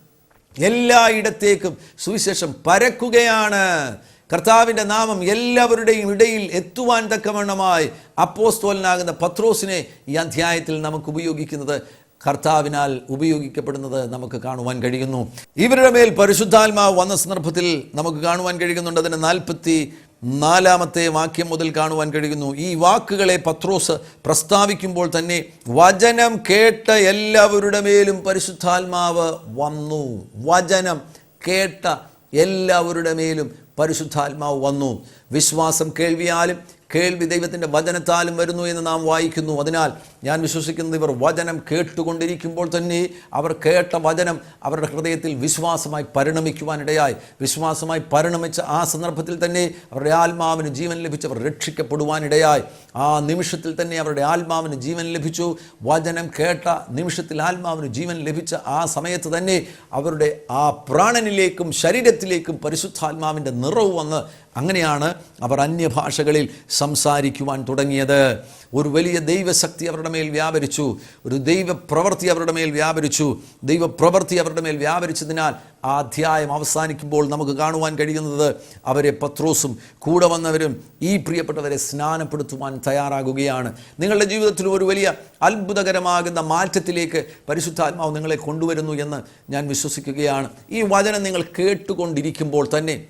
എല്ലായിടത്തേക്കും സുവിശേഷം പരക്കുകയാണ്. കർത്താവിന്റെ നാമം എല്ലാവരുടെയും ഇടയിൽ എത്തുവാൻ തക്കവണ്ണമായി അപ്പോസ്തോലനാകുന്ന പത്രോസിനെ ഈ അധ്യായത്തിൽ നമുക്ക് ഉപയോഗിക്കുന്നത് കർത്താവിനാൽ ഉപയോഗിക്കപ്പെടുന്നത് നമുക്ക് കാണുവാൻ കഴിയുന്നു. ഇവരുടെ മേൽ പരിശുദ്ധാത്മാവ് വന്ന സന്ദർഭത്തിൽ നമുക്ക് കാണുവാൻ കഴിയുന്നുണ്ട്. അതിന് നാൽപ്പത്തി നാലാമത്തെ വാക്യം മുതൽ കാണുവാൻ കഴിയുന്നു. ഈ വാക്കുകളെ പത്രോസ് പ്രസ്താവിക്കുമ്പോൾ തന്നെ വചനം കേട്ട എല്ലാവരുടെ മേലും പരിശുദ്ധാത്മാവ് വന്നു. വചനം കേട്ട എല്ലാവരുടെ മേലും പരിശുദ്ധാത്മാവ് വന്നു. വിശ്വാസം കേൾവിയാലും കേൾവി ദൈവത്തിന്റെ വചനത്താലും വരുന്നു എന്ന് നാം വായിക്കുന്നു. അതിനാൽ ഞാൻ വിശ്വസിക്കുന്നത് ഇവർ വചനം കേട്ടുകൊണ്ടിരിക്കുമ്പോൾ തന്നെ അവർ കേട്ട വചനം അവരുടെ ഹൃദയത്തിൽ വിശ്വാസമായി പരിണമിക്കുവാനിടയായി. വിശ്വാസമായി പരിണമിച്ച ആ സന്ദർഭത്തിൽ തന്നെ അവരുടെ ആത്മാവിന് ജീവൻ ലഭിച്ചവർ രക്ഷിക്കപ്പെടുവാനിടയായി. ആ നിമിഷത്തിൽ തന്നെ അവരുടെ ആത്മാവിന് ജീവൻ ലഭിച്ചു. വചനം കേട്ട നിമിഷത്തിൽ ആത്മാവിന് ജീവൻ ലഭിച്ച ആ സമയത്ത് തന്നെ അവരുടെ ആ പ്രാണനിലേക്കും ശരീരത്തിലേക്കും പരിശുദ്ധാത്മാവിന്റെ നിറവ് വന്ന് അങ്ങനെയാണ് അവർ അന്യഭാഷകളിൽ സംസാരിക്കുവാൻ തുടങ്ങിയത്. ഒരു വലിയ ദൈവശക്തി അവരുടെ മേൽ വ്യാപരിച്ചു. ഒരു ദൈവപ്രവൃത്തി അവരുടെ മേൽ വ്യാപരിച്ചു. ദൈവപ്രവൃത്തി അവരുടെ മേൽ വ്യാപരിച്ചതിനാൽ ആ അധ്യായം അവസാനിക്കുമ്പോൾ നമുക്ക് കാണുവാൻ കഴിയുന്നത് അവരെ പത്രോസും കൂടെ വന്നവരും ഈ പ്രിയപ്പെട്ടവരെ സ്നാനപ്പെടുത്തുവാൻ തയ്യാറാകുകയാണ്. നിങ്ങളുടെ ജീവിതത്തിൽ ഒരു വലിയ അത്ഭുതകരമാകുന്ന മാറ്റത്തിലേക്ക് പരിശുദ്ധാത്മാവ് നിങ്ങളെ കൊണ്ടുവരുന്നു എന്ന് ഞാൻ വിശ്വസിക്കുകയാണ്. ഈ വചനം നിങ്ങൾ കേട്ടുകൊണ്ടിരിക്കുമ്പോൾ തന്നെ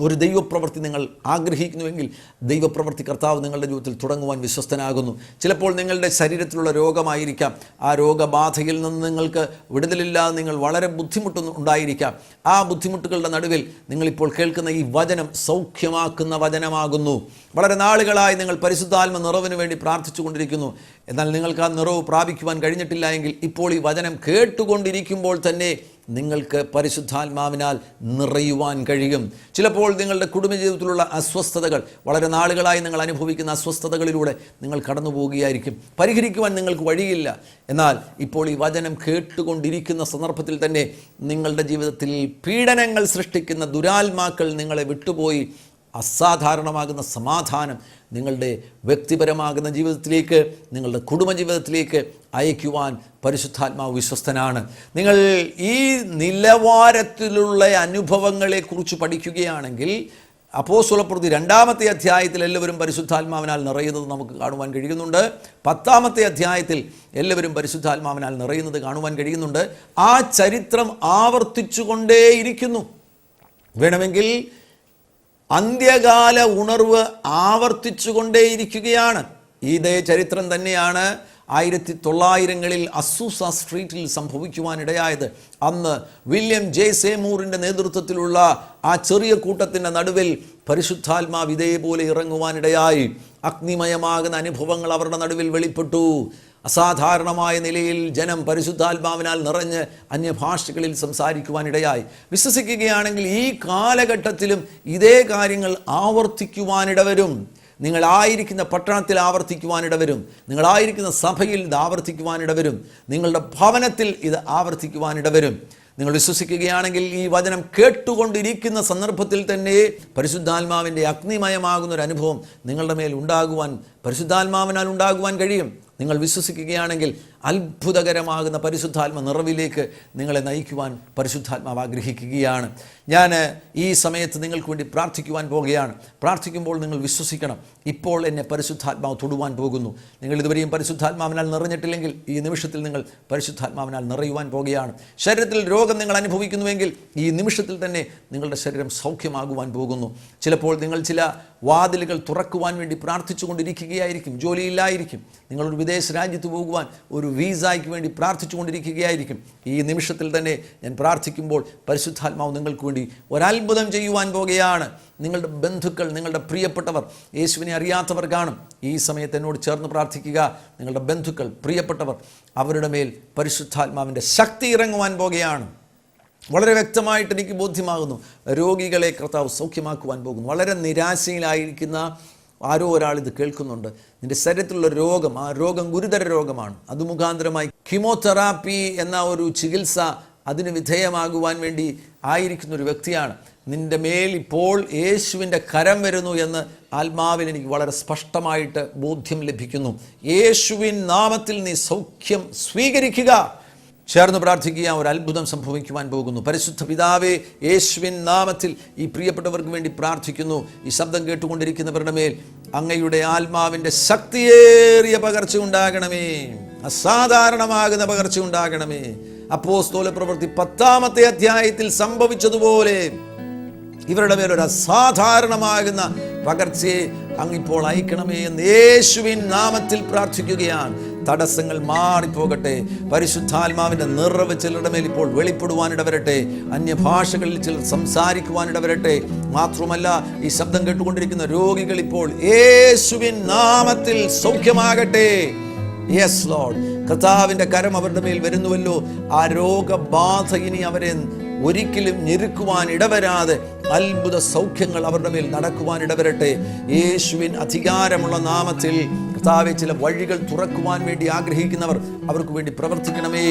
ഒരു ദൈവപ്രവൃത്തി നിങ്ങൾ ആഗ്രഹിക്കുന്നുവെങ്കിൽ ദൈവപ്രവൃത്തി കർത്താവ് നിങ്ങളുടെ ജീവിതത്തിൽ തുടങ്ങുവാൻ വിശ്വസ്തനാകുന്നു. ചിലപ്പോൾ നിങ്ങളുടെ ശരീരത്തിലുള്ള രോഗമായിരിക്കാം. ആ രോഗബാധയിൽ നിന്ന് നിങ്ങൾക്ക് വിടുതലില്ലാതെ നിങ്ങൾ വളരെ ബുദ്ധിമുട്ടൊന്നും ഉണ്ടായിരിക്കാം. ആ ബുദ്ധിമുട്ടുകളുടെ നടുവിൽ നിങ്ങളിപ്പോൾ കേൾക്കുന്ന ഈ വചനം സൗഖ്യമാക്കുന്ന വചനമാകുന്നു. വളരെ നാളുകളായി നിങ്ങൾ പരിശുദ്ധാത്മ നിറവിന് വേണ്ടി പ്രാർത്ഥിച്ചു കൊണ്ടിരിക്കുന്നു എന്നാൽ നിങ്ങൾക്ക് ആ നിറവ് പ്രാപിക്കുവാൻ കഴിഞ്ഞിട്ടില്ല എങ്കിൽ ഇപ്പോൾ ഈ വചനം കേട്ടുകൊണ്ടിരിക്കുമ്പോൾ തന്നെ നിങ്ങൾക്ക് പരിശുദ്ധാത്മാവിനാൽ നിറയുവാൻ കഴിയും. ചിലപ്പോൾ നിങ്ങളുടെ കുടുംബജീവിതത്തിലുള്ള അസ്വസ്ഥതകൾ വളരെ നാളുകളായി നിങ്ങൾ അനുഭവിക്കുന്ന അസ്വസ്ഥതകളിലൂടെ നിങ്ങൾ കടന്നു പോവുകയായിരിക്കും പരിഹരിക്കുവാൻ നിങ്ങൾക്ക് വഴിയില്ല. എന്നാൽ ഇപ്പോൾ ഈ വചനം കേട്ടുകൊണ്ടിരിക്കുന്ന സന്ദർഭത്തിൽ തന്നെ നിങ്ങളുടെ ജീവിതത്തിൽ പീഡനങ്ങൾ സൃഷ്ടിക്കുന്ന ദുരാത്മാക്കൾ നിങ്ങളെ വിട്ടുപോയി. അസാധാരണമാകുന്ന സമാധാനം നിങ്ങളുടെ വ്യക്തിപരമാകുന്ന ജീവിതത്തിലേക്ക് നിങ്ങളുടെ കുടുംബജീവിതത്തിലേക്ക് അയക്കുവാൻ പരിശുദ്ധാത്മാവ് വിശ്വസ്തനാണ്. നിങ്ങൾ ഈ നിലവാരത്തിലുള്ള അനുഭവങ്ങളെക്കുറിച്ച് പഠിക്കുകയാണെങ്കിൽ അപ്പോ സുലപ്രതി രണ്ടാമത്തെ അധ്യായത്തിൽ എല്ലാവരും പരിശുദ്ധാത്മാവിനാൽ നിറയുന്നത് നമുക്ക് കാണുവാൻ കഴിയുന്നുണ്ട്. പത്താമത്തെ അധ്യായത്തിൽ എല്ലാവരും പരിശുദ്ധാത്മാവിനാൽ നിറയുന്നത് കാണുവാൻ കഴിയുന്നുണ്ട്. ആ ചരിത്രം ആവർത്തിച്ചുകൊണ്ടേയിരിക്കുന്നു. വേണമെങ്കിൽ അന്ത്യകാല ഉണർവ് ആവർത്തിച്ചുകൊണ്ടേയിരിക്കുകയാണ്. ഇതേ ചരിത്രം തന്നെയാണ് ആയിരത്തി തൊള്ളായിരങ്ങളിൽ അസൂസ സ്ട്രീറ്റിൽ സംഭവിക്കുവാനിടയായത്. അന്ന് വില്യം ജെ സേമൂറിന്റെ നേതൃത്വത്തിലുള്ള ആ ചെറിയ കൂട്ടത്തിന്റെ നടുവിൽ പരിശുദ്ധാത്മാവ് ഇതേപോലെ ഇറങ്ങുവാനിടയായി. അഗ്നിമയമാകുന്ന അനുഭവങ്ങൾ അവരുടെ നടുവിൽ വെളിപ്പെട്ടു. അസാധാരണമായ നിലയിൽ ജനം പരിശുദ്ധാത്മാവിനാൽ നിറഞ്ഞ് അന്യഭാഷകളിൽ സംസാരിക്കുവാനിടയായി. വിശ്വസിക്കുകയാണെങ്കിൽ ഈ കാലഘട്ടത്തിലും ഇതേ കാര്യങ്ങൾ ആവർത്തിക്കുവാനിടവരും. നിങ്ങളായിരിക്കുന്ന പട്ടണത്തിൽ ആവർത്തിക്കുവാനിടവരും. നിങ്ങളായിരിക്കുന്ന സഭയിൽ ഇത് ആവർത്തിക്കുവാനിടവരും. നിങ്ങളുടെ ഭവനത്തിൽ ഇത് ആവർത്തിക്കുവാനിടവരും. നിങ്ങൾ വിശ്വസിക്കുകയാണെങ്കിൽ ഈ വചനം കേട്ടുകൊണ്ടിരിക്കുന്ന സന്ദർഭത്തിൽ തന്നെ പരിശുദ്ധാത്മാവിന്റെ അഗ്നിമയമാകുന്ന ഒരു അനുഭവം നിങ്ങളുടെ മേൽ ഉണ്ടാകുവാൻ പരിശുദ്ധാത്മാവിനാൽ ഉണ്ടാകുവാൻ കഴിയും. നിങ്ങൾ വിശ്വസിക്കുകയാണെങ്കിൽ അത്ഭുതകരമാകുന്ന പരിശുദ്ധാത്മ നിറവിലേക്ക് നിങ്ങളെ നയിക്കുവാൻ പരിശുദ്ധാത്മാവ് ആഗ്രഹിക്കുകയാണ്. ഞാൻ ഈ സമയത്ത് നിങ്ങൾക്ക് വേണ്ടി പ്രാർത്ഥിക്കുവാൻ പോവുകയാണ് പ്രാർത്ഥിക്കുമ്പോൾ നിങ്ങൾ വിശ്വസിക്കണം. ഇപ്പോൾ എന്നെ പരിശുദ്ധാത്മാവ് തൊടുവാൻ പോകുന്നു. നിങ്ങൾ ഇതുവരെയും പരിശുദ്ധാത്മാവിനാൽ നിറഞ്ഞിട്ടില്ലെങ്കിൽ ഈ നിമിഷത്തിൽ നിങ്ങൾ പരിശുദ്ധാത്മാവിനാൽ നിറയുവാൻ പോവുകയാണ് ശരീരത്തിൽ രോഗം നിങ്ങൾ അനുഭവിക്കുന്നുവെങ്കിൽ ഈ നിമിഷത്തിൽ തന്നെ നിങ്ങളുടെ ശരീരം സൗഖ്യമാകുവാൻ പോകുന്നു. ചിലപ്പോൾ നിങ്ങൾ ചില വാതിലുകൾ തുറക്കുവാൻ വേണ്ടി പ്രാർത്ഥിച്ചു കൊണ്ടിരിക്കുകയായിരിക്കും ജോലിയില്ലായിരിക്കും. നിങ്ങളൊരു വിദേശ രാജ്യത്ത് പോകുവാൻ ഒരു വീസായ്ക്ക് വേണ്ടി പ്രാർത്ഥിച്ചു കൊണ്ടിരിക്കുകയായിരിക്കും ഈ നിമിഷത്തിൽ തന്നെ ഞാൻ പ്രാർത്ഥിക്കുമ്പോൾ പരിശുദ്ധാത്മാവ് നിങ്ങൾക്ക് വേണ്ടി ഒരത്ഭുതം ചെയ്യുവാൻ പോകുകയാണ്. നിങ്ങളുടെ ബന്ധുക്കൾ നിങ്ങളുടെ പ്രിയപ്പെട്ടവർ യേശുവിനെ അറിയാത്തവർ കാണും. ഈ സമയത്ത് എന്നോട് ചേർന്ന് പ്രാർത്ഥിക്കുക. നിങ്ങളുടെ ബന്ധുക്കൾ പ്രിയപ്പെട്ടവർ അവരുടെ മേൽ പരിശുദ്ധാത്മാവിന്റെ ശക്തി ഇറങ്ങുവാൻ പോകുകയാണ്. വളരെ വ്യക്തമായിട്ട് എനിക്ക് ബോധ്യമാകുന്നു. രോഗികളെ കർത്താവ് സൗഖ്യമാക്കുവാൻ പോകുന്നു. വളരെ നിരാശയിലായിരിക്കുന്ന ആരോ ഒരാൾ ഇത് കേൾക്കുന്നുണ്ട്. നിന്റെ ശരീരത്തിലുള്ള രോഗം ആ രോഗം ഗുരുതര രോഗമാണ്. അത് മുഖാന്തരമായി കീമോതെറാപ്പി എന്ന ഒരു ചികിത്സ അതിന് വിധേയമാകുവാൻ വേണ്ടി ആയിരിക്കുന്ന ഒരു വ്യക്തിയാണ്. നിന്റെ മേൽ ഇപ്പോൾ യേശുവിന്റെ കരം വരുന്നു എന്ന് ആത്മാവിൽ എനിക്ക് വളരെ സ്പഷ്ടമായിട്ട് ബോധ്യം ലഭിക്കുന്നു. യേശുവിൻ നാമത്തിൽ നീ സൗഖ്യം സ്വീകരിക്കുക. ചേർന്ന് പ്രാർത്ഥിക്കുക ഒരു അത്ഭുതം സംഭവിക്കുവാൻ പോകുന്നു. പരിശുദ്ധ പിതാവേ യേശുവിൻ നാമത്തിൽ ഈ പ്രിയപ്പെട്ടവർക്ക് വേണ്ടി പ്രാർത്ഥിക്കുന്നു. ഈ ശബ്ദം കേട്ടുകൊണ്ടിരിക്കുന്നവരുടെ മേൽ അങ്ങയുടെ ആത്മാവിന്റെ ശക്തിയേറിയ പകർച്ച ഉണ്ടാകണമേ. അസാധാരണമാകുന്ന പകർച്ച ഉണ്ടാകണമേ. അപ്പോസ്തോല പ്രവൃത്തി പത്താമത്തെ അധ്യായത്തിൽ സംഭവിച്ചതുപോലെ ഇവരുടെ മേൽ ഒരു അസാധാരണമാകുന്ന പകർച്ചയെ അങ്ങിപ്പോൾ അയക്കണമേ എന്ന് യേശുവിൻ നാമത്തിൽ പ്രാർത്ഥിക്കുകയാണ്. തടസ്സങ്ങൾ മാറിപ്പോകട്ടെ. പരിശുദ്ധാത്മാവിന്റെ നിറവ് ചിലരുടെ മേൽ ഇപ്പോൾ വെളിപ്പെടുവാനിടവരട്ടെ. അന്യഭാഷകളിൽ ചിലർ സംസാരിക്കുവാനിടവരട്ടെ. മാത്രമല്ല ഈ ശബ്ദം കേട്ടുകൊണ്ടിരിക്കുന്ന രോഗികൾ ഇപ്പോൾ യേശുവിൻ നാമത്തിൽ സൗഖ്യമാകട്ടെ. യെസ് ലോഡ് കർത്താവിന്റെ കരം അവരുടെ മേൽ വരുന്നുവല്ലോ. ആ രോഗബാധ ഇനി അവരെ ഒരിക്കലും ഞെരുക്കുവാൻ ഇടവരാതെ അത്ഭുത സൗഖ്യങ്ങൾ അവരുടെ മേൽ നടക്കുവാൻ ഇടവരട്ടെ യേശുവിൻ അധികാരമുള്ള നാമത്തിൽ കർത്താവെ ചില വഴികൾ തുറക്കുവാൻ വേണ്ടി ആഗ്രഹിക്കുന്നവർ അവർക്ക് വേണ്ടി പ്രവർത്തിക്കണമേ.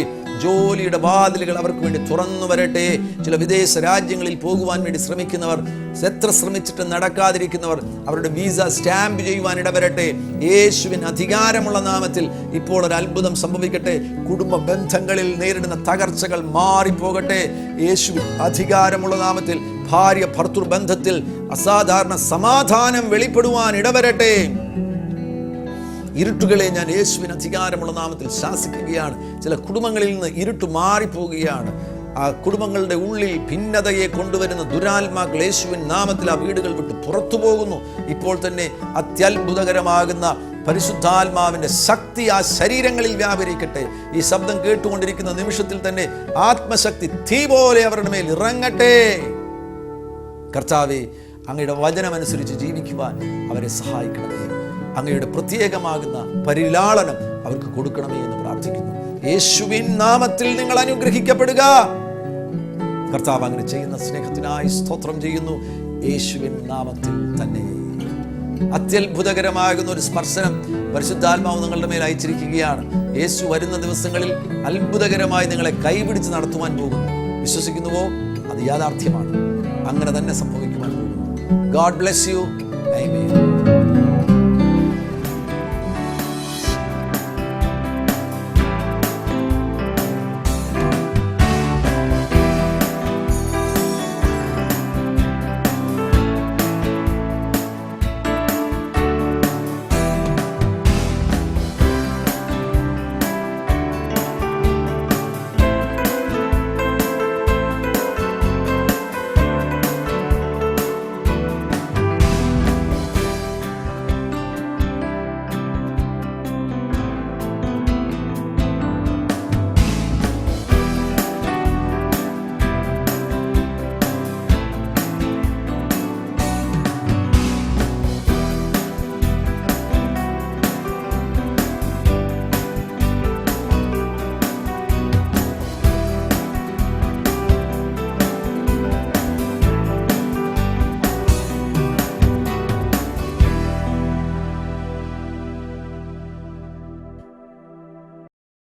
ജോലിയുടെ വാതിലുകൾ അവർക്ക് വേണ്ടി തുറന്നു വരട്ടെ. ചില വിദേശ രാജ്യങ്ങളിൽ പോകുവാൻ വേണ്ടി ശ്രമിക്കുന്നവർ എത്ര ശ്രമിച്ചിട്ട് നടക്കാതിരിക്കുന്നവർ അവരുടെ വീസ സ്റ്റാമ്പ് ചെയ്യുവാൻ ഇടവരട്ടെ. യേശുവിൻ അധികാരമുള്ള നാമത്തിൽ ഇപ്പോൾ ഒരു അത്ഭുതം സംഭവിക്കട്ടെ. കുടുംബ ബന്ധങ്ങളിൽ നേരിടുന്ന തകർച്ചകൾ മാറിപ്പോകട്ടെ. യേശുവിൻ അധികാരമുള്ള നാമത്തിൽ ഭാര്യ ഭർത്തൃ ബന്ധത്തിൽ അസാധാരണ സമാധാനം വെളിപ്പെടുവാൻ ഇടവരട്ടെ. ഇരുട്ടുകളെ ഞാൻ യേശുവിന് അധികാരമുള്ള നാമത്തിൽ ശാസിക്കുകയാണ്. ചില കുടുംബങ്ങളിൽ നിന്ന് ഇരുട്ട് മാറിപ്പോവുകയാണ് ആ കുടുംബങ്ങളുടെ ഉള്ളിൽ ഭിന്നതയെ കൊണ്ടുവരുന്ന ദുരാത്മാക്കൾ യേശുവിൻ നാമത്തിൽ ആ വീടുകൾ വിട്ട് പുറത്തു പോകുന്നു. ഇപ്പോൾ തന്നെ അത്യത്ഭുതകരമാകുന്ന പരിശുദ്ധാത്മാവിന്റെ ശക്തി ആ ശരീരങ്ങളിൽ വ്യാപരിക്കട്ടെ. ഈ ശബ്ദം കേട്ടുകൊണ്ടിരിക്കുന്ന നിമിഷത്തിൽ തന്നെ ആത്മശക്തി തീ പോലെ അവരുടെ മേൽ ഇറങ്ങട്ടെ. കർത്താവെ അങ്ങയുടെ വചനമനുസരിച്ച് ജീവിക്കുവാൻ അവരെ സഹായിക്കണമേ. അങ്ങയുടെ പ്രത്യേകമാകുന്ന പരിലാളനം അവർക്ക് കൊടുക്കണമേ എന്ന് പ്രാർത്ഥിക്കുന്നു. യേശുവിൻ നാമത്തിൽ നിങ്ങൾ അനുഗ്രഹിക്കപ്പെടുക. കർത്താവ് അങ്ങനെ ചെയ്യുന്ന സ്നേഹത്തിനായി സ്തോത്രം ചെയ്യുന്നു. യേശുവിൻ നാമത്തിൽ തന്നെ. അത്യത്ഭുതകരമാകുന്ന ഒരു സ്പർശനം പരിശുദ്ധാത്മാവ് നിങ്ങളുടെ മേൽ അയച്ചിരിക്കുകയാണ്. യേശു വരുന്ന ദിവസങ്ങളിൽ അത്ഭുതകരമായി നിങ്ങളെ കൈപിടിച്ച് നടത്തുവാൻ പോകുന്നു. വിശ്വസിക്കുന്നുവോ? അത് യാഥാർത്ഥ്യമാണ്. അങ്ങനെ തന്നെ സംഭവിക്കുവാൻ പോകുന്നു. God bless you I